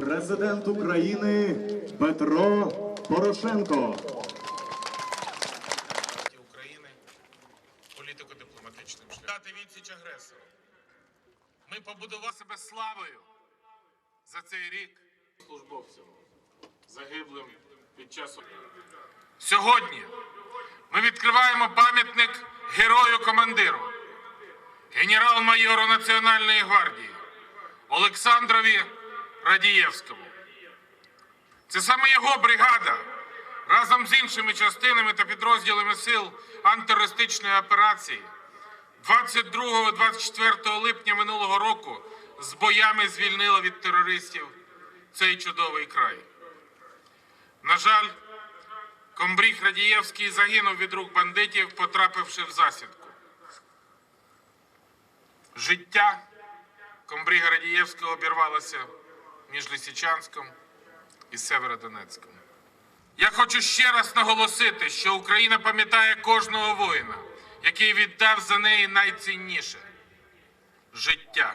президент України Петро Порошенко. України політико-дипломатичним шляхом. Дати відсіч агресору. Ми побудували себе славою за цей рік службовцям, загиблим під час. Сьогодні ми відкриваємо пам'ятник герою-командиру, генерал-майору Національної гвардії Олександрові Радієвському. Це саме його бригада разом з іншими частинами та підрозділами сил антитерористичної операції 22-24 липня минулого року з боями звільнила від терористів цей чудовий край. На жаль, комбріг Радієвський загинув від рук бандитів, потрапивши в засідку. Життя комбріга Радієвського обірвалося між Лисичанськом і Северодонецьком. Я хочу ще раз наголосити, що Україна пам'ятає кожного воїна, який віддав за неї найцінніше життя.